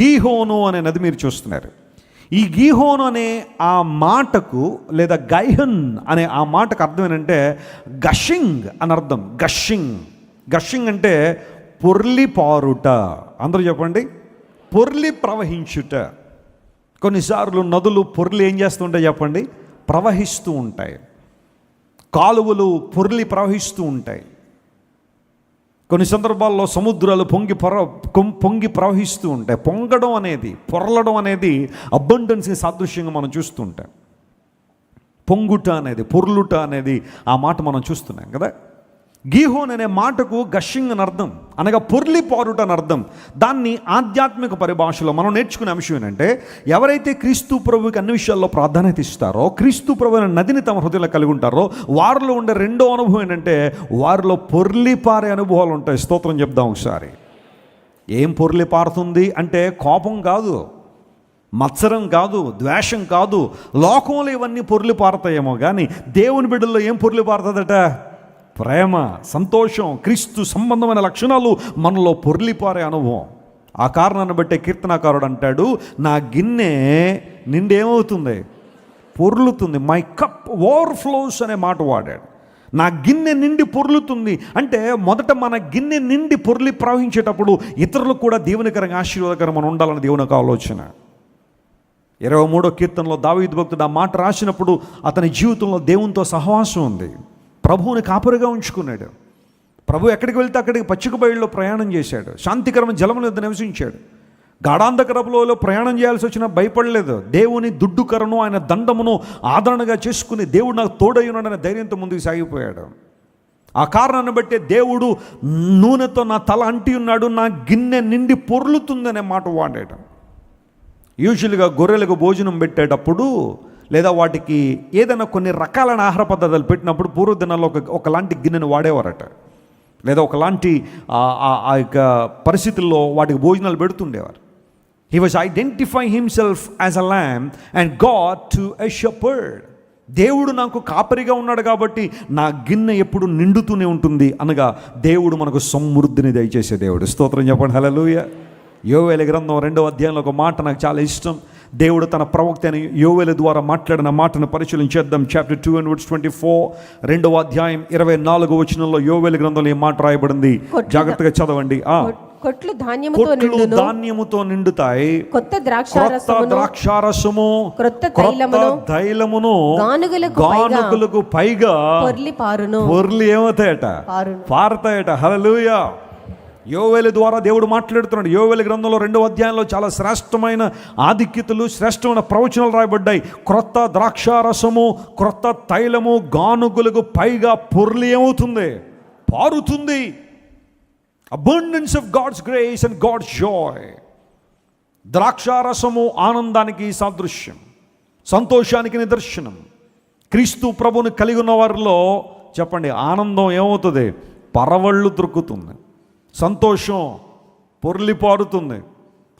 Gihon అనే నది మీరు చూస్తున్నారు. ఈ గీహోను అనే ఆ మాటకు లేదా గైహన్ అనే ఆ మాటకు అర్థం ఏంటంటే గషింగ్ అని అర్థం. గషింగ్. గషింగ్ అంటే పొర్లి పారుట. అందరూ చెప్పండి. పొర్లి ప్రవహించుట. కొన్నిసార్లు నదులు పొర్లి ఏం చేస్తుంటాయి చెప్పండి? ప్రవహిస్తూ ఉంటాయి. కాలువలు పొర్లి ప్రవహిస్తూ ఉంటాయి. కొన్ని సందర్భాల్లో సముద్రాలు పొంగి పొర పొంగి ప్రవహిస్తూ ఉంటాయి. పొంగడం అనేది పొరలడం అనేది అబండెన్స్ని సాదృశ్యంగా మనం చూస్తుంటాం పొంగుట అనేది పొర్లుట అనేది ఆ మాట మనం చూస్తున్నాం కదా? గీహోన్ అనే మాటకు గషింగ్ అని అర్థం. అనగా పొర్లి పారుట అని అర్థం. దాన్ని ఆధ్యాత్మిక పరిభాషలో మనం నేర్చుకునే అంశం ఏంటంటే ఎవరైతే క్రీస్తు ప్రభుకి అన్ని విషయాల్లో ప్రాధాన్యత ఇస్తారో క్రీస్తు ప్రభు అనే నదిని తమ హృదయంలో కలిగి ఉంటారో వారిలో ఉండే రెండో అనుభవం ఏంటంటే వారిలో పొర్లి పారే అనుభవాలు ఉంటాయి. స్తోత్రం చెప్దాం ఒకసారి. ఏం పొర్లి పారుతుంది అంటే కోపం కాదు మత్సరం కాదు ద్వేషం కాదు లోకంలో ఇవన్నీ పొర్లి పారతాయేమో కానీ దేవుని బిడ్డల్లో ఏం పొర్లి పారుతుందట? ప్రేమ సంతోషం క్రీస్తు సంబంధమైన లక్షణాలు మనలో పొర్లిపారే అనుభవం. ఆ కారణాన్ని బట్టే కీర్తనాకారుడు అంటాడు నా గిన్నె నిండేమవుతుంది? పొర్లుతుంది. మై కప్ ఓవర్ఫ్లోస్ అనే మాట వాడాడు. నా గిన్నె నిండి పొర్లుతుంది. అంటే మొదట మన గిన్నె నిండి పొర్లి ప్రవహించేటప్పుడు ఇతరులకు కూడా దేవునికరంగా మనం ఉండాలని దేవుని యొక్క ఆలోచన. ఇరవై మూడో కీర్తనలో దావీద్ భక్తుడు ఆ మాట రాసినప్పుడు అతని జీవితంలో దేవునితో సహవాసం ఉంది. ప్రభువుని కాపురిగా ఉంచుకున్నాడు. ప్రభు ఎక్కడికి వెళ్తే అక్కడికి పచ్చిక బయలులో ప్రయాణం చేశాడు. శాంతికరమైన జలముల యొద్ద నివసించాడు. గాఢాంధకరపులో ప్రయాణం చేయాల్సి వచ్చినా భయపడలేదు. దేవుని దుడ్డుకరను ఆయన దండమును ఆదరణగా చేసుకుని దేవుడు నాకు తోడయ్యున్నాడనే ధైర్యంతో ముందుకు సాగిపోయాడు. ఆ కారణాన్ని బట్టి దేవుడు నూనెతో నా తల అంటి ఉన్నాడు నా గిన్నె నిండి పొర్లుతుందనే మాట వాడాడు. యూజువల్గా గొర్రెలకు భోజనం పెట్టేటప్పుడు లేదా వాటికి ఏదైనా కొన్ని రకాలైన ఆహార పదార్థాలు పెట్టినప్పుడు పూర్వదినాల్లో ఒక ఒకలాంటి గిన్నెను వాడేవారట. లేదా ఒకలాంటి ఆ- యొక్క పరిస్థితుల్లో వాటికి భోజనాలు పెడుతుండేవారు. He was identify himself as a lamb and God to a shepherd దేవుడు నాకు కాపరిగా ఉన్నాడు కాబట్టి నా గిన్నె ఎప్పుడు నిండుతూనే ఉంటుంది అనగా దేవుడు మనకు సమృద్ధిని దయచేసే దేవుడు. స్తోత్రం చెప్పండి. హలలుయ యోవేల గ్రంథం రెండవ అధ్యాయంలో ఒక మాట నాకు చాలా ఇష్టం. దేవుడు తన ప్రవక్త అయిన యోవేల ద్వారా మాట్లాడిన మాటను పరిశీలించేద్దాం chapter two and words twenty four రెండవ అధ్యాయం ఇరవై నాలుగు వచనంలో యోవేల గ్రంథంలో ఈ మాట రాయబడింది. జాగ్రత్తగా చదవండి. ఆ. కొట్లు ధాన్యముతో ధాన్యముతో నిండుతాయి. కొత్త ద్రాక్షారసము క్రొత్త తైలమును. తైలమును గానుగలకు పైగా గానుగులకు పైగా పొర్లి పారును. పొర్లు ఏమవుతాయట? పారతాయట. హలలుయ యోవేలు ద్వారా దేవుడు మాట్లాడుతున్నాడు. యోవేలు గ్రంథంలో రెండో అధ్యాయంలో చాలా శ్రేష్టమైన ఆధిక్యతలు శ్రేష్టమైన ప్రవచనాలు రాయబడ్డాయి. క్రొత్త ద్రాక్షారసము క్రొత్త తైలము గానుగులకు పైగా పొర్లి ఏమవుతుంది? పారుతుంది. Abundance of God's grace and God's joy ద్రాక్షారసము ఆనందానికి సాదృశ్యం సంతోషానికి నిదర్శనం. క్రీస్తు ప్రభుని కలిగి ఉన్న వారిలో చెప్పండి ఆనందం ఏమవుతుంది? పరవళ్ళు దొరుకుతుంది. సంతోషం పొర్లి పారుతుంది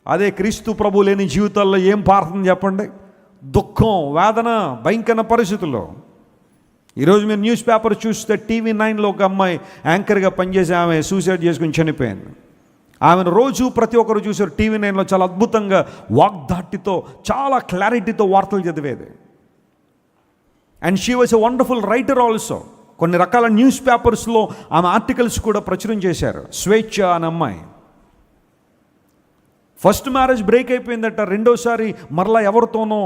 అదే క్రీస్తు ప్రభు లేని జీవితాల్లో ఏం పారుతుంది చెప్పండి? దుఃఖం వేదన భయంకర పరిస్థితుల్లో. ఈరోజు మీరు న్యూస్ పేపర్ చూస్తే టీవీ నైన్లో ఒక అమ్మాయి యాంకర్గా పనిచేసి ఆమె సూసైడ్ చేసుకుని చనిపోయింది. ఆమెను రోజు ప్రతి ఒక్కరు చూసారు టీవీ నైన్లో చాలా అద్భుతంగా వాగ్దాటితో చాలా క్లారిటీతో వార్తలు చదివేది. And she was a wonderful writer also కొన్ని రకాల న్యూస్ పేపర్స్లో ఆమె ఆర్టికల్స్ కూడా ప్రచురం చేశారు. స్వేచ్ఛ అనే అమ్మాయి. ఫస్ట్ మ్యారేజ్ బ్రేక్ అయిపోయిందట. రెండోసారి మరలా ఎవరితోనో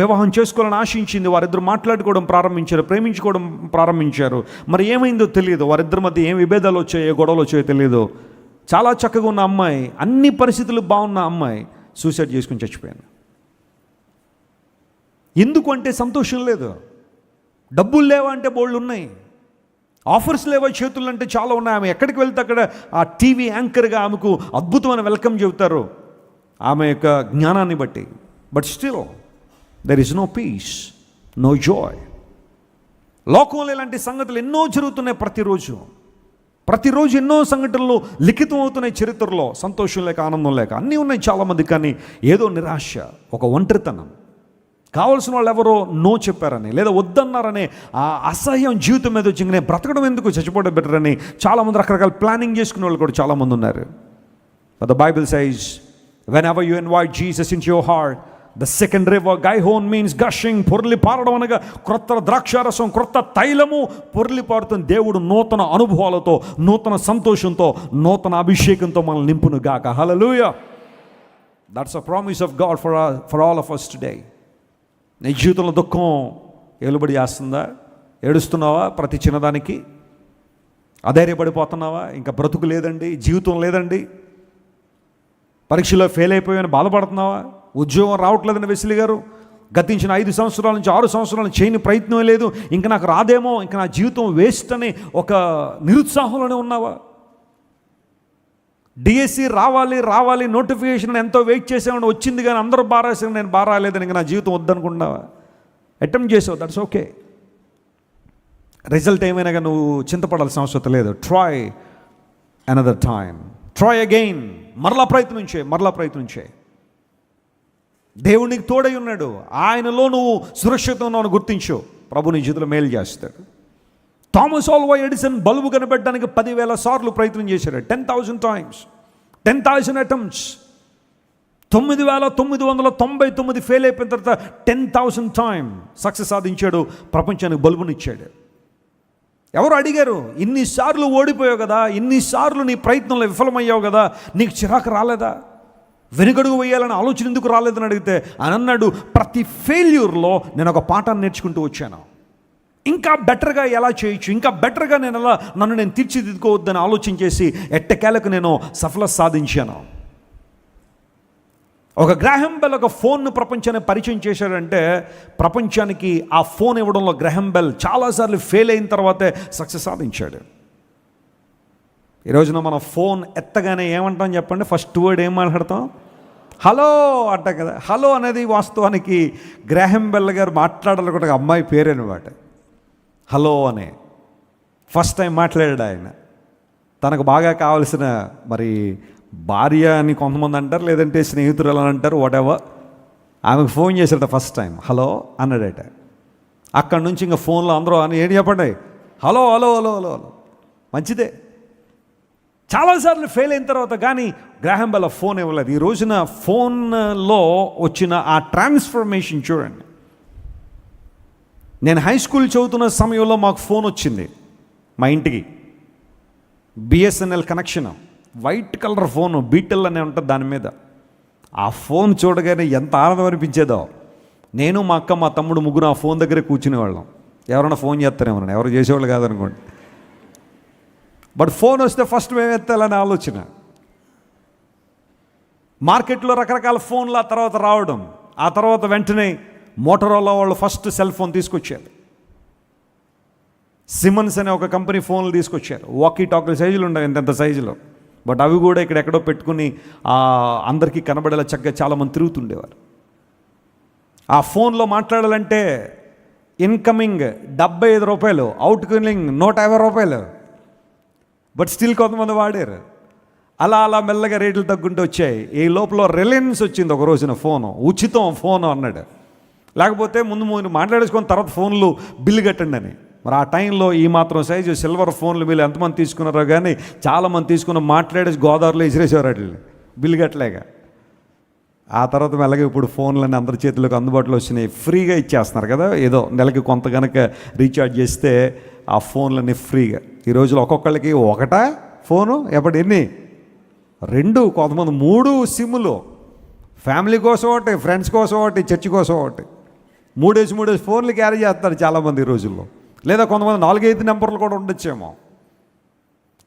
వివాహం చేసుకోవాలని ఆశించింది. వారిద్దరు మాట్లాడుకోవడం ప్రారంభించారు ప్రేమించుకోవడం ప్రారంభించారు. మరి ఏమైందో తెలియదు. వారిద్దరి మధ్య ఏం విభేదాలు వచ్చాయో గొడవలు వచ్చాయో తెలియదు చాలా చక్కగా ఉన్న అమ్మాయి అన్ని పరిస్థితులు బాగున్న అమ్మాయి సూసైడ్ చేసుకుని చచ్చిపోయింది. ఎందుకు అంటే సంతోషం లేదు. డబ్బులు లేవా అంటే బోళ్ళు ఉన్నాయి. ఆఫర్స్ లేవా చేతులు అంటే చాలా ఉన్నాయి. ఆమె ఎక్కడికి వెళ్తే అక్కడ ఆ టీవీ యాంకర్గా ఆమెకు అద్భుతమైన వెల్కమ్ చెబుతారు. ఆమె యొక్క జ్ఞానాన్ని బట్టి. But still there is no peace no joy లోకంలో ఇలాంటి సంగతులు ఎన్నో జరుగుతున్నాయి ప్రతిరోజు. ప్రతిరోజు ఎన్నో సంఘటనలు లిఖితం అవుతున్నాయి చరిత్రలో. సంతోషం లేక ఆనందం లేక. అన్నీ ఉన్నాయి చాలామంది కానీ ఏదో నిరాశ ఒక ఒంటరితనం. కావలసిన వాళ్ళు ఎవరో నో చెప్పారని లేదా వద్దన్నారని ఆ అసహ్యం జీవితం మీద వచ్చి నేను బ్రతకడం ఎందుకు చచ్చిపోవడం బెటర్ అని చాలామంది రకరకాల ప్లానింగ్ చేసుకునే వాళ్ళు కూడా చాలామంది ఉన్నారు. The Bible size whenever you invite Jesus into your heart, the second river, Gaihon means gushing పొర్లి పారడం అనగా క్రొత్త ద్రాక్షారసం క్రొత్త తైలము పొర్లి పారుతున్న దేవుడు నూతన అనుభవాలతో నూతన సంతోషంతో నూతన అభిషేకంతో మనల్ని నింపును గాక hallelujah that's a promise of God for for all of us today నీ జీవితంలో దుఃఖం ఏలుబడి చేస్తుందా? ఏడుస్తున్నావా ప్రతి చిన్నదానికి? అధైర్యపడిపోతున్నావా? ఇంకా బ్రతుకు లేదండి జీవితం లేదండి. పరీక్షలో ఫెయిల్ అయిపోయాని బాధపడుతున్నావా? ఉద్యోగం రావట్లేదని వెసిలి గారు గతించిన ఐదు సంవత్సరాల నుంచి ఆరు సంవత్సరాల నుంచి చేయని ప్రయత్నం లేదు. ఇంకా నాకు రాదేమో ఇంకా నా జీవితం వేస్ట్ అని ఒక నిరుత్సాహంలోనే ఉన్నావా? డిఎస్సి రావాలి రావాలి నోటిఫికేషన్ ఎంతో వెయిట్ చేసామని వచ్చింది కానీ అందరూ బారాసారు నేను బాగా రాలేదని ఇంకా నా జీవితం వద్దనుకున్నావా అటెంప్ట్ చేసావు దట్స్ ఓకే రిజల్ట్ ఏమైనా కానీ నువ్వు చింతపడాల్సిన అవసరం లేదు. Try another time try again మరలా ప్రయత్నించే మరలా ప్రయత్నించే. దేవునికి తోడై ఉన్నాడు. ఆయనలో నువ్వు సురక్షితంగా గుర్తించు. ప్రభు నీ జీవితంలో మేలు చేస్తాడు. థామస్ ఆల్వా ఎడిసన్ బల్బు కనిపెట్టడానికి పదివేల సార్లు ప్రయత్నం చేశాడు. Ten thousand times ten thousand attempts తొమ్మిది వేల తొమ్మిది వందల తొంభై తొమ్మిది ఫెయిల్ అయిపోయిన తర్వాత టెన్ థౌసండ్ టైం సక్సెస్ సాధించాడు. ప్రపంచానికి బల్బునిచ్చాడు ఎవరు అడిగారు? ఇన్నిసార్లు ఓడిపోయావు కదా ఇన్నిసార్లు నీ ప్రయత్నంలో విఫలమయ్యావు కదా నీకు చిరాకు రాలేదా? వెనుకడుగు వేయాలని ఆలోచన ఎందుకు రాలేదని అడిగితే అని అన్నాడు ప్రతి ఫెయిల్యూర్లో నేను ఒక పాఠాన్ని నేర్చుకుంటూ వచ్చాను. ఇంకా బెటర్గా ఎలా చేయొచ్చు? ఇంకా బెటర్గా నేను ఎలా నన్ను నేను తీర్చిదిద్దుకోవద్దని ఆలోచన చేసి ఎట్టకేలకు నేను సఫల సాధించాను? ఒక గ్రహం బెల్ ఒక ఫోన్ను ప్రపంచానికి పరిచయం చేశాడంటే ప్రపంచానికి ఆ ఫోన్ ఇవ్వడంలో గ్రహం బెల్ చాలాసార్లు ఫెయిల్ అయిన తర్వాతే సక్సెస్ సాధించాడు. ఈ రోజున మన ఫోన్ ఎత్తగానే ఏమంటాం చెప్పండి? ఫస్ట్ వర్డ్ ఏం మాట్లాడతాం? హలో అంట కదా. హలో అనేది వాస్తవానికి గ్రహం బెల్ గారు మాట్లాడాలి కూడా అమ్మాయి పేరు అనమాట హలో అనే. ఫస్ట్ టైం మాట్లాడాడు ఆయన. తనకు బాగా కావలసిన మరి భార్య అని కొంతమంది అంటారు లేదంటే స్నేహితురాలు అని అంటారు వాటెవర్ ఆమెకు ఫోన్ చేశాడట ఫస్ట్ టైం హలో అన్నాడట. అక్కడి నుంచి ఇంకా ఫోన్లో అందరూ అని ఏం చెప్పండి? Hello hello hello hello hello. మంచిదే. చాలాసార్లు ఫెయిల్ అయిన తర్వాత కానీ గ్రాహం బల ఫోన్ ఇవ్వలేదు. ఈ రోజున ఫోన్లో వచ్చిన ఆ ట్రాన్స్ఫర్మేషన్ చూడండి. నేను హై స్కూల్ చదువుతున్న సమయంలో మాకు ఫోన్ వచ్చింది. మా ఇంటికి. BSNL connection white colour phone Beetel అనే ఉంటుంది దాని మీద. ఆ ఫోన్ చూడగానే ఎంత ఆనందం అనిపించేదో. నేను మా అక్క మా తమ్ముడు ముగ్గురు ఆ ఫోన్ దగ్గరే కూర్చునేవాళ్ళం ఎవరైనా ఫోన్ చేస్తారేమో ఎవరు చేసేవాళ్ళు కాదనుకోండి. బట్ ఫోన్ వస్తే ఫస్ట్ మేము ఎత్తాలని ఆలోచన. మార్కెట్లో రకరకాల ఫోన్లు ఆ తర్వాత రావడం. ఆ తర్వాత వెంటనే మోటరోలా వాళ్ళు ఫస్ట్ సెల్ ఫోన్ తీసుకొచ్చారు. సిమన్స్ అనే ఒక కంపెనీ ఫోన్లు తీసుకొచ్చారు. వాకీ టాకీ సైజులు ఉండవు ఇంత సైజులో బట్ అవి కూడా ఇక్కడ ఎక్కడో పెట్టుకుని అందరికీ కనబడేలా చక్కగా చాలామంది తిరుగుతుండేవారు. ఆ ఫోన్లో మాట్లాడాలంటే ఇన్కమింగ్ డెబ్బై ఐదు రూపాయలు అవుట్ కమింగ్ నూట యాభై రూపాయలు. బట్ స్టిల్ కొంతమంది వాడారు. అలా అలా మెల్లగా రేట్లు తగ్గుంటూ వచ్చాయి. ఈ లోపల రిలయన్స్ వచ్చింది ఒక రోజున ఫోను ఉచితం ఫోను అన్నాడు. లేకపోతే ముందు మీరు మాట్లాడేసుకున్న తర్వాత ఫోన్లు బిల్లు కట్టండి అని. మరి ఆ టైంలో ఈ మాత్రం సైజు సిల్వర్ ఫోన్లు మీరు ఎంతమంది తీసుకున్నారో కానీ చాలామంది తీసుకున్న మాట్లాడేసి గోదావరిలో ఇసిరేసేవారు వాటిని బిల్లు కట్టలేక. ఆ తర్వాత మెల్లగా ఇప్పుడు ఫోన్లన్నీ అందరి చేతులకు అందుబాటులో వచ్చినాయి. ఫ్రీగా ఇచ్చేస్తున్నారు కదా ఏదో నెలకి కొంత కనుక రీఛార్జ్ చేస్తే ఆ ఫోన్లన్నీ ఫ్రీగా. ఈ రోజులో ఒక్కొక్కళ్ళకి ఒకటా ఫోను? ఎప్పటి ఎన్ని? రెండు కొంతమంది మూడు సిమ్ములు ఫ్యామిలీ కోసం ఒకటి ఫ్రెండ్స్ కోసం ఒకటి చర్చి కోసం ఒకటి. మూడేసి మూడేసి ఫోన్లు క్యారీ చేస్తారు చాలామంది ఈ రోజుల్లో. లేదా కొంతమంది నాలుగైదు నెంబర్లు కూడా ఉండొచ్చేమో.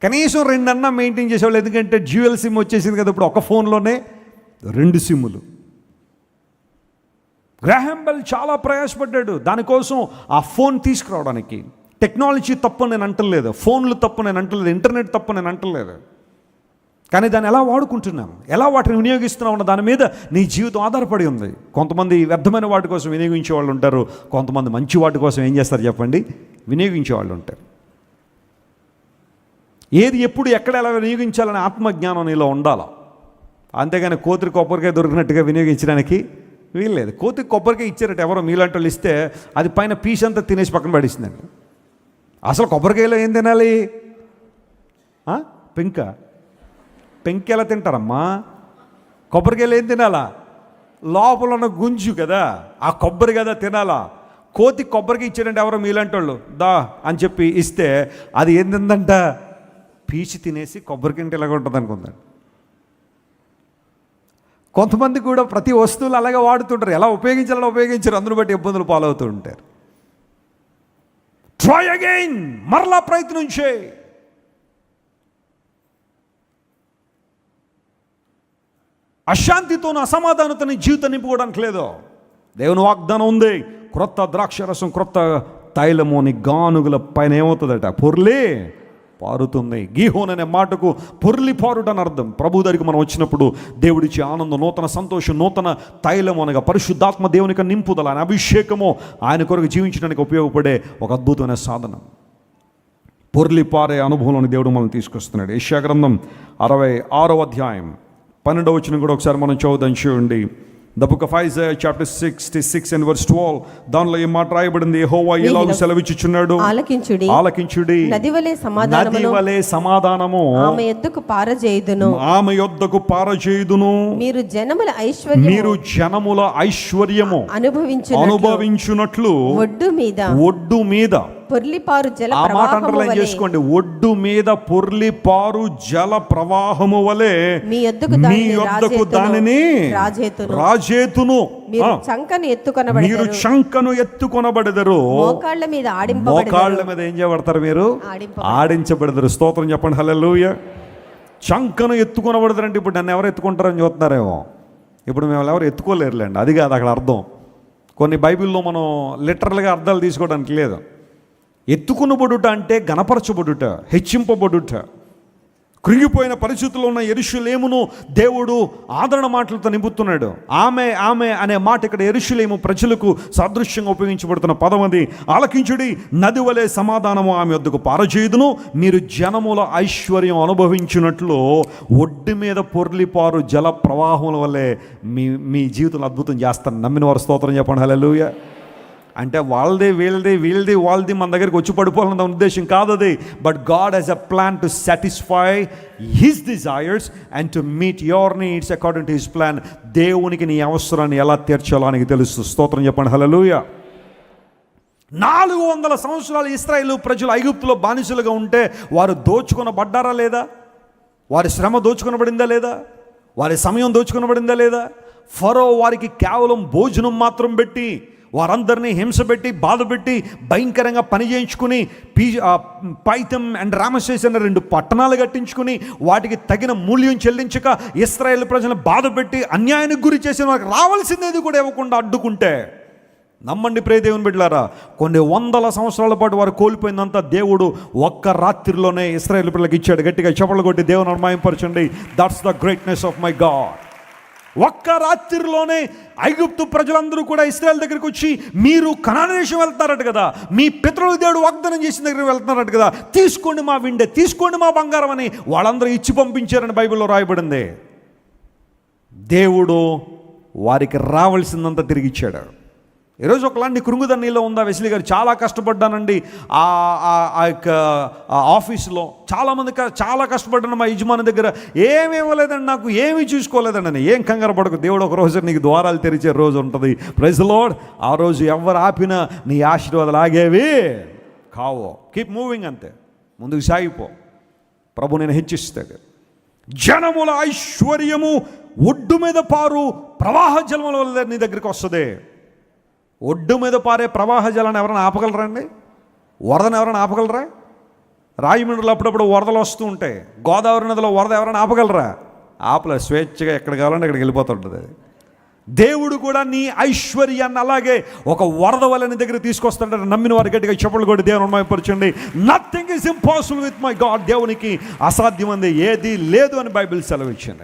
కనీసం రెండన్నా మెయింటైన్ చేసేవాళ్ళు ఎందుకంటే డ్యూయల్ సిమ్ వచ్చేసింది కదా ఇప్పుడు ఒక ఫోన్లోనే రెండు సిమ్ములు గ్రాహంబెల్ చాలా ప్రయాసపడ్డాడు. దానికోసం ఆ ఫోన్ తీసుకురావడానికి. టెక్నాలజీ తప్పు నేను అంటలేదు. ఫోన్లు తప్పు నేను అంటలేదు. ఇంటర్నెట్ తప్పు నేను అంటలేదు. కానీ దాన్ని ఎలా వాడుకుంటున్నాం? ఎలా వాటిని వినియోగిస్తున్నాం అన్న దాని మీద నీ జీవితం ఆధారపడి ఉంది. కొంతమంది వ్యర్థమైన వాటి కోసం వినియోగించే వాళ్ళు ఉంటారు. కొంతమంది మంచి వాటి కోసం ఏం చేస్తారు చెప్పండి? వినియోగించే వాళ్ళు ఉంటారు. ఏది ఎప్పుడు ఎక్కడ ఎలా వినియోగించాలనే ఆత్మజ్ఞానం నీలో ఉండాల? అంతేగాని కోతిరి కొబ్బరికాయ దొరికినట్టుగా వినియోగించడానికి వీల్లేదు. కోతికి కొబ్బరికాయ ఇచ్చారట ఎవరో మీలాంటి వాళ్ళు ఇస్తే అది పైన పీస్ అంతా తినేసి పక్కన పడేసిందండి. అసలు కొబ్బరికాయలో ఏం తినాలి? పెంక. పెంకెల తింటారమ్మా? కొబ్బరికాయలు ఏం తినాలా? లోపల ఉన్న గుంజు కదా ఆ కొబ్బరి కదా తినాలా? కోతి కొబ్బరికి ఇచ్చాడంటే ఎవరో మీలాంటి వాళ్ళు దా అని చెప్పి ఇస్తే అది ఏం తిందంట? పీచి తినేసి కొబ్బరికింటి ఇలాగ ఉంటుంది అనుకుందండి కొంతమంది కూడా ప్రతి వస్తువులు అలాగే వాడుతుంటారు. ఎలా ఉపయోగించాలని ఉపయోగించారు. అందును బట్టి ఇబ్బందులు పాలవుతూ ఉంటారు. ట్రై అగైన్ మరలా ప్రయత్నం చేయి. అశాంతితోనూ అసమాధానతని జీవితం నింపుకోవడానికి లేదు. దేవుని వాగ్దానం ఉంది. క్రొత్త ద్రాక్షరసం క్రొత్త తైలము అని గానుగుల పైన ఏమవుతుందట? పొర్లే పారుతుంది. గీహోన్ అనే మాటకు పొర్లి పారుడని అర్థం. ప్రభు దగ్గరికి మనం వచ్చినప్పుడు దేవుడిచ్చి ఆనందం నూతన సంతోషం నూతన తైలము అనగా పరిశుద్ధాత్మ దేవునికి నింపుదల ఆయన అభిషేకము ఆయన కొరకు జీవించడానికి ఉపయోగపడే ఒక అద్భుతమైన సాధనం. పొర్లి పారే అనుభవంలోని దేవుడు మనం తీసుకొస్తున్నాడు. యెషయా గ్రంథం అరవై ఆరో అధ్యాయం. పన్నెండవ వచ్చిన కూడా ఒకసారి మనం చదువుదాం చూడండి. The book of Isaiah chapter sixty six and verse twelve దానిలో ఈ మాట రాయబడింది? హోవా ఎలాగో సెలవిచ్చుచున్నాడు? ఆలకించుడి. ఆలకించుడి. నది వలె నది వలె సమాధానము. ఆమె ఎద్దుకు పారజేయుదును. ఆమె యొద్దకు పారచేయుదును మీరు జనముల ఐశ్వర్యం మీరు జనముల ఐశ్వర్యము అనుభవించు అనుభవించున్నట్లు ఒడ్డు మీద ఒడ్డు మీద పొర్లిపారు జల ఆ మాట అండర్లైన్ చేసుకోండి. ఒడ్డు మీద పొర్లి పారు జల ప్రవాహము వలె మీ యొద్దకు మీ దానిని యొద్దకు రాజేతును. దానిని రాజేతును. రాజేతును. మీరు చంకను మీరు ఎత్తుకొనబడతారు శంకను ఎత్తుకొనబడెదరు. మోకాళ్ళ మీద ఆడింపబడతారు మోకాళ్ళ మీద ఏం చేయబడతారు మీరు? ఆడింప ఆడించబడతారు స్తోత్రం చెప్పండి. హల్లెలూయ. చంకను ఎత్తుకొనబడతారంటే ఇప్పుడు నన్ను ఎవరు ఎత్తుకుంటారని చూస్తున్నారేమో? ఇప్పుడు మేము ఎవరు ఎత్తుకోలేరులేండి. అది కాదు అక్కడ అర్థం. కొన్ని బైబిల్లో మనం లిటరల్గా అర్థాలు తీసుకోవడానికి లేదు. ఎత్తుకునబడుట అంటే గణపరచబడుట హెచ్చింపబడుట. కృంగిపోయిన పరిస్థితుల్లో ఉన్న ఎరుషులేమును దేవుడు ఆదరణ మాటలతో నింపుతున్నాడు. ఆమె ఆమె అనే మాట ఇక్కడ ఎరుషులేము ప్రజలకు సాదృశ్యంగా ఉపయోగించబడుతున్న పదం అది. ఆలకించుడి నది వలె సమాధానము ఆమె వద్దకు పారచేయుదును మీరు జనముల ఐశ్వర్యం అనుభవించినట్లు ఒడ్డు మీద పొర్లిపారు జల ప్రవాహముల వల్లే మీ మీ జీవితంలో అద్భుతం చేస్తాను నమ్మిన వారు స్తోత్రం చెప్పండి. హలో అంటే వాళ్ళది వీళ్ళది వీళ్ళది వాళ్ళది మన దగ్గరికి వచ్చి పడిపోవాలన్న ఉద్దేశం కాదు అది but God has a plan to satisfy his desires and to meet your needs according to his plan దేవునికి నీ అవసరాన్ని ఎలా తీర్చాలో అని తెలుసు. స్తోత్రం చెప్పండి. హలలుయ నాలుగు వందల సంవత్సరాలు ఇస్రాయేల్ ప్రజలు ఐగుప్తులో బానిసలుగా ఉంటే వారు దోచుకొనబడ్డారా లేదా? వారి శ్రమ దోచుకొనబడిందా లేదా? వారి సమయం దోచుకొనబడిందా లేదా? ఫరో వారికి కేవలం భోజనం మాత్రం పెట్టి వారందరినీ హింస పెట్టి బాధపెట్టి భయంకరంగా పని చేయించుకుని పీ పైతం అండ్ రామశేష్ అనే రెండు పట్టణాలు కట్టించుకుని వాటికి తగిన మూల్యం చెల్లించక ఇస్రాయేల్ ప్రజలను బాధపెట్టి అన్యాయానికి గురి చేసిన వారికి రావాల్సిందేది కూడా ఇవ్వకుండా అడ్డుకుంటే. నమ్మండి ప్రే దేవుని బిడ్డలారా కొన్ని వందల సంవత్సరాల పాటు వారు కోల్పోయిందంతా దేవుడు ఒక్క రాత్రిలోనే ఇస్రాయేల్ పిల్లలకి ఇచ్చాడు. గట్టిగా చెప్పలు కొట్టి దేవుని అనుమాయింపరచండి. That's the greatness of my God ఒక్క రాత్రిలోనే ఐగుప్తు ప్రజలందరూ కూడా ఇస్రాయల్ దగ్గరికి వచ్చి మీరు కనాన దేశం వెళ్తారట కదా మీ పితరుల దేవుడు వాగ్దానం చేసిన దగ్గరికి వెళ్తున్నారట కదా తీసుకోండి మా విండే తీసుకోండి మా బంగారం అని వాళ్ళందరూ ఇచ్చి పంపించారని బైబిల్లో రాయబడింది. దేవుడు వారికి రావాల్సిందంతా తిరిగి ఇచ్చాడు. ఈరోజు ఒకలాంటి కృంగుదల నీలో ఉందా? వెసిలి గారు చాలా కష్టపడ్డానండి. ఆ ఆ- ఆ యొక్క ఆ ఆఫీసులో చాలామంది చాలా కష్టపడ్డాను మా యజమాని దగ్గర. ఏమి ఇవ్వలేదండి నాకు ఏమీ చూసుకోలేదండి నేను ఏం కంగారు పడకు దేవుడు ఒక రోజు నీకు ద్వారాలు తెరిచే రోజు ఉంటుంది. ప్రైజ్ లోడ్ ఆ రోజు ఎవరు ఆపినా నీ ఆశీర్వాదాలు ఆగేవి కావో. కీప్ మూవింగ్ అంతే. ముందుకు సాగిపో. ప్రభు నేను హెచ్చిస్తాడు. జనముల ఐశ్వర్యము ఒడ్డు మీద పారు ప్రవాహ జలముల వల్ల నీ దగ్గరికి వస్తుంది. ఒడ్డు మీద పారే ప్రవాహ జలాన్ని ఎవరైనా ఆపగలరండి? వరదను ఎవరైనా ఆపగలరా? రాయమండ్రిలో అప్పుడప్పుడు వరదలు వస్తూ ఉంటాయి. గోదావరి నదిలో వరద ఎవరైనా ఆపగలరా? ఆపలే స్వేచ్ఛగా ఎక్కడ కావాలంటే అక్కడికి వెళ్ళిపోతుంటుంది అది దేవుడు కూడా నీ ఐశ్వర్యాన్ని అలాగే ఒక వరద వల్ల నీ దగ్గర తీసుకొస్తాడని నమ్మిన వారి గట్టిగా చెప్పులు కూడా దేవుని అనుమాయపరచండి nothing is impossible with my God దేవునికి అసాధ్యమంది ఏది లేదు అని బైబిల్ సెలవిచ్చింది.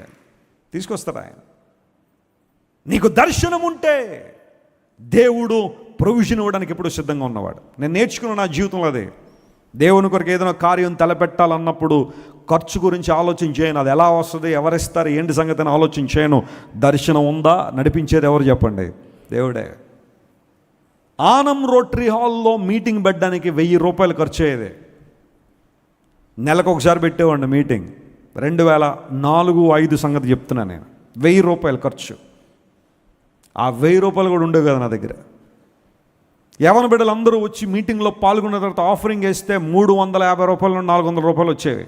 తీసుకొస్తాడు ఆయన. నీకు దర్శనం ఉంటే దేవుడు ప్రొవిజన్ ఇవ్వడానికి ఎప్పుడు సిద్ధంగా ఉన్నవాడు. నేను నేర్చుకున్న నా జీవితంలో అదే. దేవుని కొరకు ఏదైనా కార్యం తలపెట్టాలన్నప్పుడు ఖర్చు గురించి ఆలోచన చేయను. అది ఎలా వస్తుంది ఎవరిస్తారు ఏంటి సంగతి అని ఆలోచన చేయను. దర్శనం ఉందా నడిపించేది ఎవరు చెప్పండి? దేవుడే. ఆనం రోటరీ హాల్లో మీటింగ్ పెట్టడానికి వెయ్యి రూపాయలు ఖర్చు అయ్యేది నెలకు ఒకసారి పెట్టేవాడిని మీటింగ్. రెండు వేల నాలుగు ఐదు సంగతి చెప్తున్నా నేను. వెయ్యి రూపాయలు ఖర్చు. ఆ వెయ్యి రూపాయలు కూడా ఉండవు కదా నా దగ్గర. యవన బిడ్డలందరూ వచ్చి మీటింగ్లో పాల్గొన్న తర్వాత ఆఫరింగ్ వేస్తే మూడు వందల యాభై రూపాయల నుండి నాలుగు వందల రూపాయలు వచ్చేవి.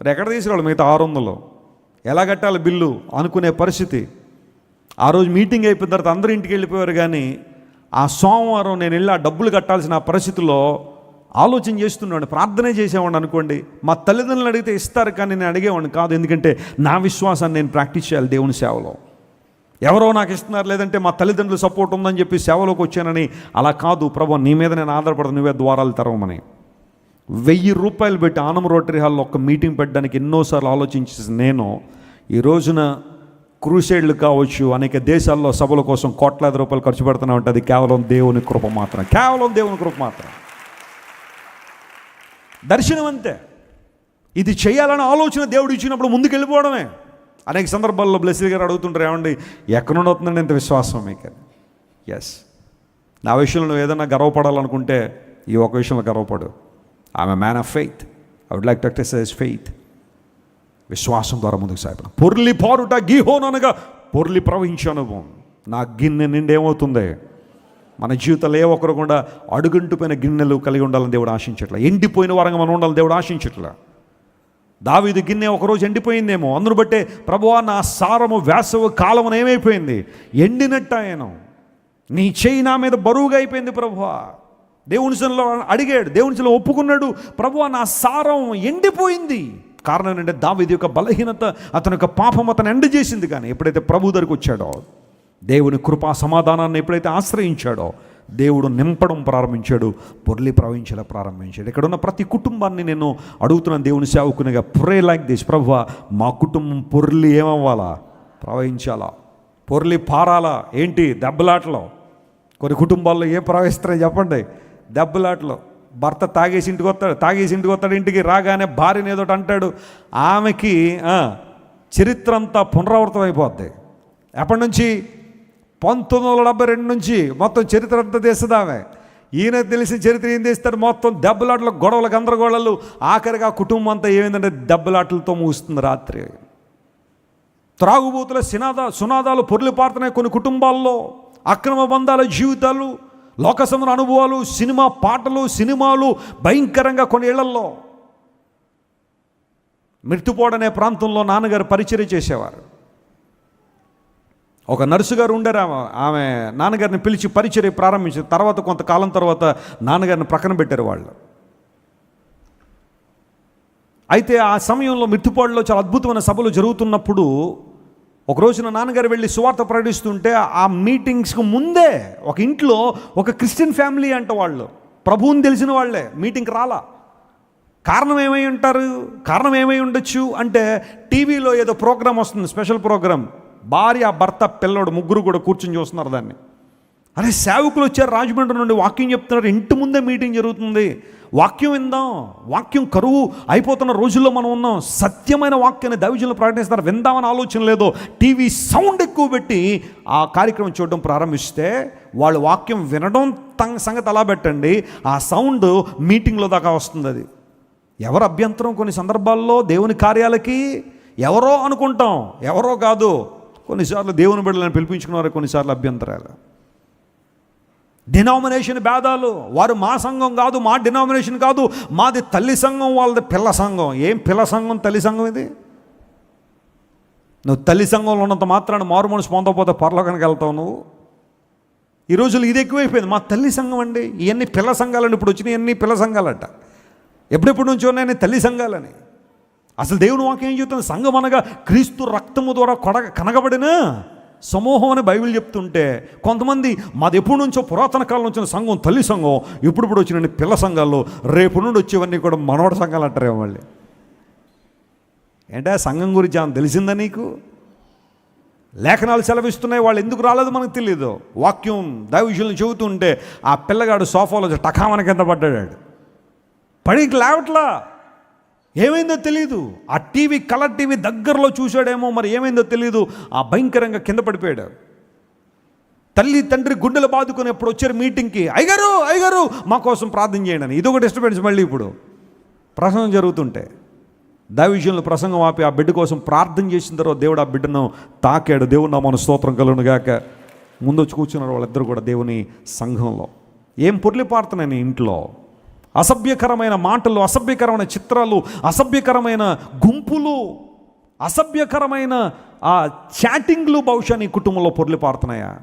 మరి ఎక్కడ తీసుకురావాలి మిగతా ఆరు వందలు? ఎలా కట్టాలి బిల్లు అనుకునే పరిస్థితి? ఆ రోజు మీటింగ్ అయిపోయిన తర్వాత అందరూ ఇంటికి వెళ్ళిపోయారు కానీ ఆ సోమవారం నేను వెళ్ళి ఆ డబ్బులు కట్టాల్సిన ఆ పరిస్థితిలో ఆలోచన చేస్తున్నాడు ప్రార్థనే చేసేవాడిని అనుకోండి. మా తల్లిదండ్రులు అడిగితే ఇస్తారు కానీ నేను అడిగేవాడిని కాదు. ఎందుకంటే నా విశ్వాసాన్ని నేను ప్రాక్టీస్ చేయాలి దేవుని సేవలో. ఎవరో నాకు ఇస్తున్నారు లేదంటే మా తల్లిదండ్రులు సపోర్ట్ ఉందని చెప్పి సేవలోకి వచ్చానని. అలా కాదు ప్రభు నీ మీద నేను ఆధారపడదు నువ్వే ద్వారాలు తెరవమని. వెయ్యి రూపాయలు పెట్టి ఆనం రోటరీ హాల్లో ఒక మీటింగ్ పెట్టడానికి ఎన్నోసార్లు ఆలోచించి నేను ఈ రోజున క్రూసైడ్లు కావచ్చు అనేక దేశాల్లో సభల కోసం కోట్లాది రూపాయలు ఖర్చు పెడుతున్నా ఉంటుంది కేవలం దేవుని కృప మాత్రం. కేవలం దేవుని కృప మాత్రం. దర్శనం అంతే. ఇది చేయాలనే ఆలోచన దేవుడు ఇచ్చినప్పుడు ముందుకు వెళ్ళిపోవడమే అనేక సందర్భాల్లో బ్లెస్సీ గారు అడుగుతుంటారు ఏమండి ఎక్కడ నుండి వస్తుందండి ఇంత విశ్వాసం మీకు? ఎస్ నా విషయంలో నువ్వు ఏదైనా గర్వపడాలనుకుంటే ఈ ఒక విషయంలో గర్వపడు. ఆమె man of faith I would like to exercise faith విశ్వాసం ద్వారా ముందుకు సాగడం పొర్లి పారుట గీహోననగా పొర్లి ప్రవహించనుభవం నా గిన్నె నిండి ఏమవుతుంది? మన జీవితంలో ఏ ఒక్కరు కూడా అడుగంటుపోయిన గిన్నెలు కలిగి ఉండాలని దేవుడు ఆశించట్లే. ఎండిపోయిన వారంగా మనం ఉండాలని దేవుడు ఆశించట్ల. దావీదు గిన్నె ఒకరోజు ఎండిపోయిందేమో. అందును బట్టే ప్రభువా నా సారము వేసవ కాలమున ఏమైపోయింది? ఎండినట్ట ఆయన నీ చేయి నా మీద బరువుగా అయిపోయింది ప్రభువా. దేవునిసంలో అడిగాడు దేవుని ఒప్పుకున్నాడు ప్రభువా నా సారం ఎండిపోయింది. కారణం ఏంటంటే దావీది యొక్క బలహీనత అతని యొక్క పాపం అతను ఎండ చేసింది కానీ ఎప్పుడైతే ప్రభు దగ్గరికి వచ్చాడో దేవుని కృపా సమాధానాన్ని ఎప్పుడైతే ఆశ్రయించాడో దేవుడు నింపడం ప్రారంభించాడు పొర్లి ప్రవహించేలా ప్రారంభించాడు. ఇక్కడ ఉన్న ప్రతి కుటుంబాన్ని నేను అడుగుతున్న దేవుని సేవకునిగా ప్రే లైక్ దిస్ ప్రభు మా కుటుంబం పొర్లి ఏమవ్వాలా? ప్రవహించాలా? పొర్లి పారాలా? ఏంటి దెబ్బలాటలో? కొన్ని కుటుంబాల్లో ఏం ప్రవహిస్తారని చెప్పండి. దెబ్బలాటలో. భర్త తాగేసి ఇంటికి వస్తాడు తాగేసి ఇంటికి వస్తాడు ఇంటికి రాగానే భార్యని ఏదో అంటాడు. ఆమెకి చరిత్ర అంతా పునరావృతం అయిపోద్ది ఎప్పటి నుంచి? పంతొమ్మిది వందల డెబ్బై రెండు నుంచి మొత్తం చరిత్ర అంతా తీస్తుందామె. ఈయన తెలిసిన చరిత్ర ఏం తీస్తాడు? మొత్తం దెబ్బలాటలు గొడవలు గందరగోళాలు. ఆఖరిగా కుటుంబం అంతా ఏమైందంటే దెబ్బలాటలతో ముగుస్తుంది రాత్రి. త్రాగుబోతుల సినాద సునాదాలు పొర్లిపారుతున్నాయి కొన్ని కుటుంబాల్లో. అక్రమ బంధాల జీవితాలు లోకసముల అనుభవాలు సినిమా పాటలు సినిమాలు భయంకరంగా కొన్ని ఇళ్ళల్లో మిర్తుపోడ్ ప్రాంతంలో నాన్నగారు పరిచయం చేసేవారు. ఒక నర్సు గారు ఉండారు ఆమె ఆమె నాన్నగారిని పిలిచి పరిచర్య ప్రారంభించిన తర్వాత కొంతకాలం తర్వాత నాన్నగారిని ప్రక్కన పెట్టారు వాళ్ళు. అయితే ఆ సమయంలో మిట్టుపాడులో చాలా అద్భుతమైన సభలు జరుగుతున్నప్పుడు ఒక రోజున నాన్నగారు వెళ్ళి సువార్త ప్రకటిస్తుంటే ఆ మీటింగ్స్కు ముందే ఒక ఇంట్లో ఒక క్రిస్టియన్ ఫ్యామిలీ అంట వాళ్ళు. ప్రభువుని తెలిసిన వాళ్ళే మీటింగ్కి రాలా. కారణం ఏమై ఉంటారు? కారణం ఏమై ఉండొచ్చు? అంటే టీవీలో ఏదో ప్రోగ్రామ్ వస్తుంది స్పెషల్ ప్రోగ్రామ్ భార్య భర్త పిల్లడు ముగ్గురు కూడా కూర్చొని చూస్తున్నారు దాన్ని. అరే సేవకులు వచ్చారు రాజమండ్రి నుండి వాక్యం చెప్తున్నారు ఇంటి ముందే మీటింగ్ జరుగుతుంది. వాక్యం విందాం వాక్యం కరువు అయిపోతున్న రోజుల్లో మనం ఉన్నాం. సత్యమైన వాక్యాన్ని దైవజనులు ప్రకటిస్తున్నారు విందామని ఆలోచన లేదో. టీవీ సౌండ్ ఎక్కువ పెట్టి ఆ కార్యక్రమం చూడడం ప్రారంభిస్తే వాళ్ళు వాక్యం వినడం తం- సంగతి అలా పెట్టండి ఆ సౌండ్ మీటింగ్లో దాకా వస్తుంది అది. ఎవరు అభ్యంతరం కొన్ని సందర్భాల్లో దేవుని కార్యాలకి ఎవరో అనుకుంటాం ఎవరో కాదు. కొన్నిసార్లు దేవుని బిడ్డలను పిలిపించుకున్నారు కొన్నిసార్లు అభ్యంతరాలు. డినామినేషన్ భేదాలు. వారు మా సంఘం కాదు మా డినామినేషన్ కాదు మాది తల్లి సంఘం వాళ్ళది పిల్ల సంఘం. ఏం పిల్ల సంఘం తల్లి సంఘం ఇది? నువ్వు తల్లి సంఘంలో ఉన్నంత మాత్రాన్ని మారు మనసు పొందకపోతే పరలోకానికి వెళ్తావు నువ్వు. ఈ రోజులు ఇది ఎక్కువైపోయింది. మా తల్లి సంఘం అండి. ఇవన్నీ పిల్ల సంఘాలని ఇప్పుడు వచ్చినాయి ఇవన్నీ పిల్ల సంఘాలంట. ఎప్పుడెప్పుడు నుంచి ఉన్నాయని తల్లి సంఘాలని? అసలు దేవుని వాక్యం ఏం చెప్తుంది సంఘం అనగా క్రీస్తు రక్తము ద్వారా కొడగ కనగబడిన సమూహం అని బైబిల్ చెప్తుంటే కొంతమంది మాది ఎప్పటి నుంచో పురాతన కాలం వచ్చిన సంఘం తల్లి సంఘం ఇప్పుడు ఇప్పుడు వచ్చిన పిల్ల సంఘాల్లో రేపు నుండి వచ్చేవన్నీ కూడా మనవడ సంఘాలు అంటారేమో మళ్ళీ. ఏంటా సంఘం గురించి ఆమె తెలిసిందా నీకు? లేఖనాలు సెలవిస్తున్నాయి వాళ్ళు ఎందుకు రాలేదు మనకు తెలియదు వాక్యం దైవజులను చెబుతుంటే ఆ పిల్లగాడు సోఫాలో టకామన కింద పడ్డాడు. పడికి లేవట్లా. ఏమైందో తెలియదు ఆ టీవీ కలర్ టీవీ దగ్గరలో చూశాడేమో మరి ఏమైందో తెలియదు ఆ భయంకరంగా కింద పడిపోయాడు. తల్లి తండ్రి గుండెలు బాదుకొని ఎప్పుడు వచ్చారు మీటింగ్కి. అయ్యగారు అయ్యగారు మా కోసం ప్రార్థన చేయండి అని. ఇదొక డిస్టర్బెన్స్ మళ్ళీ ఇప్పుడు. ప్రసంగం జరుగుతుంటే దైవజనులు ప్రసంగం ఆపి ఆ బిడ్డ కోసం ప్రార్థన చేసిన తర్వాత దేవుడు ఆ బిడ్డను తాకాడు. దేవుడు నా మన స్తోత్రం కలుగునుగాక ముందు వచ్చి కూర్చున్నారు వాళ్ళిద్దరు కూడా దేవుని సంఘంలో. ఏం పొర్లి పారుతున్నాయి ఇంట్లో? అసభ్యకరమైన మాటలు అసభ్యకరమైన చిత్రాలు అసభ్యకరమైన గుంపులు అసభ్యకరమైన ఆ చాటింగ్లు బహుశా నీ కుటుంబంలో పొర్లి పారుతున్నాయా?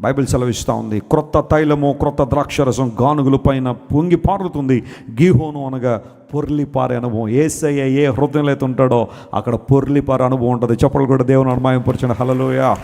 బైబిల్ సెలవిస్తూ ఉంది క్రొత్త తైలము క్రొత్త ద్రాక్షరసం గానుగుల పైన పొంగి పారుతుంది. గీహోను అనగా పొర్లిపారే అనుభవం. ఏసయ్య ఏ హృదయంలో అయితే ఉంటాడో అక్కడ పొర్లిపారే అనుభవం ఉంటుంది. చెప్పలు కూడా దేవుని అనుమాయం పరిచిన హలలోయా